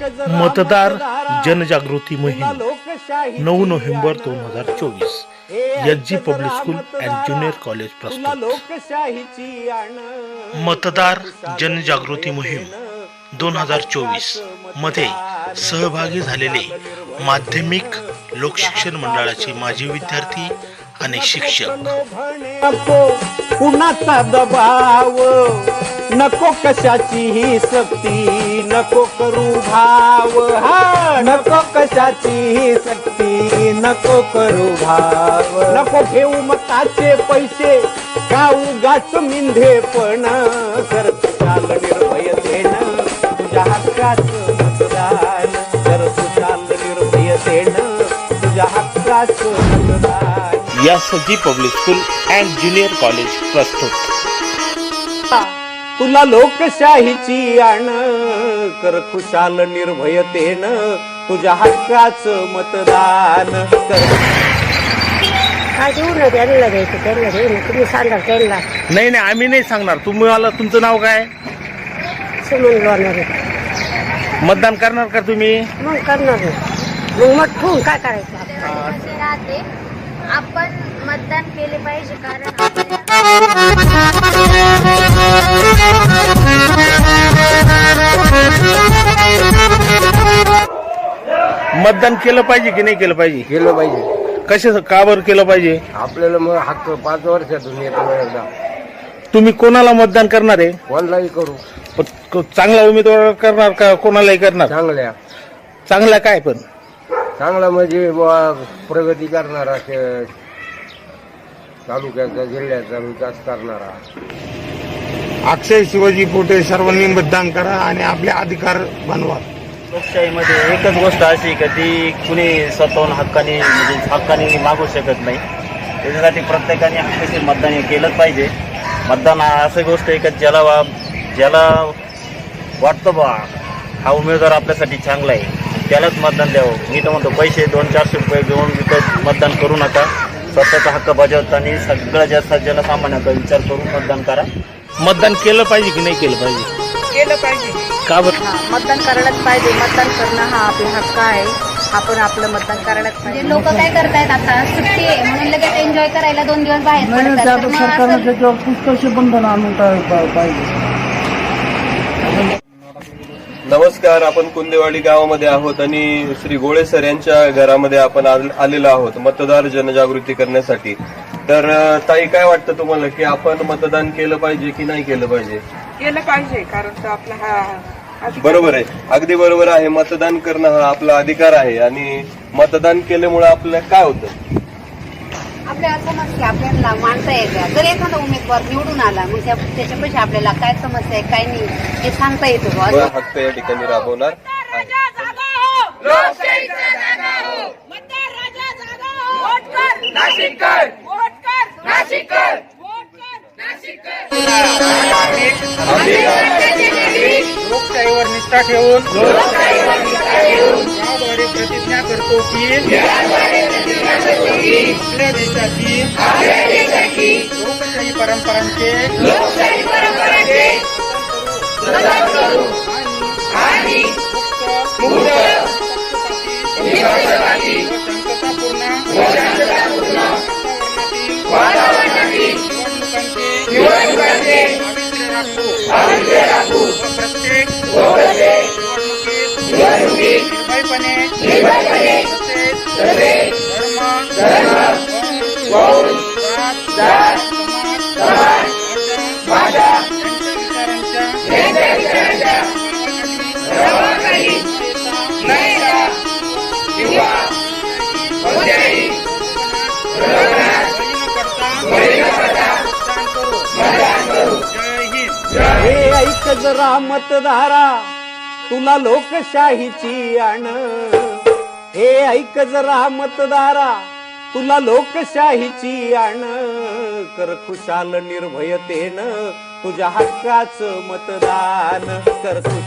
मतदार जनजागृती मोहीम. नऊ नोव्हेंबर दोन हजार चोवीस. H G public school and junior college प्रस्तुत. मतदार जनजागृती मोहीम दोन हजार चोवीसमध्ये सहभागी झालेले माध्यमिक लोकशिक्षण मंडळाचे माजी विद्यार्थी आणि शिक्षक. नको नको कशाचीही सक्ती नको करू भाव हा. नको कशाचीही सक्ती नको करू भाव. नको घेऊ मताचे पैसे का उगाच मिंधे पण. कर चाल निर्भयतेनं तुझ्या हक्काचं मतदान. कर चाल निर्भयतेनं तुझ्या हक्काचं मतदान. या सजी public school and junior college प्रस्तुत. तुला लोकशाहीची आण. कर खुशाल निर्भयतेनं तुझ्या हक्काचं मतदान कर. काय देऊ ना त्यांना द्यायचं त्यांना देऊ ना तुम्ही त्यांना. नाही नाही आम्ही नाही सांगणार. तुम्ही मला तुमचं नाव काय? सुमन लोणार मतदान करणार का तुम्ही? मग करणार ना मग मग ठेवून काय करायचं? राहते. आपण मतदान केले पाहिजे कारण मतदान केलं पाहिजे की नाही केलं पाहिजे? केलं पाहिजे. कशा का बरं केलं पाहिजे? आपल्याला मग हक्क पाच वर्षातून येतो एकदा. तुम्ही कोणाला मतदान करणार आहे? कोणलाही करू. पण क- चांगला उमेदवार करणार का कोणालाही करणार? चांगल्या. चांगला काय पण? चांगला म्हणजे बुवा प्रगती करणारा तालुक्याचा जिल्ह्याचा विकास करणारा. अक्षय शिवाजी पोटे सर्वांनी मतदान करा आणि आपले अधिकार बनवा. लोकशाहीमध्ये एकच गोष्ट अशी का ती कुणी स्वतःहून हक्काने म्हणजे हक्काने मागू शकत नाही. त्याच्यासाठी प्रत्येकाने हक्काचे मतदान हे केलंच पाहिजे. मतदान असं गोष्ट आहे का ज्याला वा ज्याला वाटतं बा हा उमेदवार आपल्यासाठी चांगला आहे त्यालाच मतदान द्यावं. मी तर म्हणतो पैसे दोन चारशे रुपये घेऊन विकत मतदान करू नका. स्वतःचा हक्क बजावताना सगळं जास्त जनसामान्याचा विचार करून मतदान करा. मतदान केलं पाहिजे की नाही केलं पाहिजे? केलं पाहिजे. का बरं? हा, मतदान करायलाच पाहिजे. मतदान करणं हा आपला हक्क आहे. आपण आपलं मतदान करायलाच पाहिजे. लोक काय करतायत आता सुट्टी आहे. म्हणून लगेच एन्जॉय करायला दोन दिवस बाहेर पडतात. तर मग असं नमस्कार आपण कुंदेवाडी गावामध्ये आहोत आणि श्री गोळे सर यांच्या घरामध्ये आपण आल- आलेलो आहोत मतदार जनजागृती करण्यासाठी. तर ताई काय वाटतं तुम्हाला की आपण मतदान केलं पाहिजे की नाही केलं पाहिजे? केलं पाहिजे कारण तो आपला हा बरोबर आहे. अगदी बरोबर आहे. मतदान करणं हा आपला अधिकार आहे आणि मतदान केल्यामुळे आपल्याला काय होतं? आपल्या समस्या आपल्याला मांडता येत्या जर एखादा उमेदवार निवडून आला मग त्या त्याच्यापेक्षा आपल्याला काय समस्या आहे काय नाही हे सांगता येतं बुवा. व हक्क या ठिकाणी राबवणार आहे लोकशाहीवर निष्ठा ठेवून याद्वारे प्रतिज्ञा करतो की देशाची लोकशाही परंपरांचे आणि मुक्त पक्षपाती ऐक जरा मतदारा तुला लोकशाहीची आण. हे ऐक जरा मतदारा तुला लोकशाहीची आण. कर खुशाल निर्भयतेनं तुझ्या हक्काच मतदान. कर खुशाल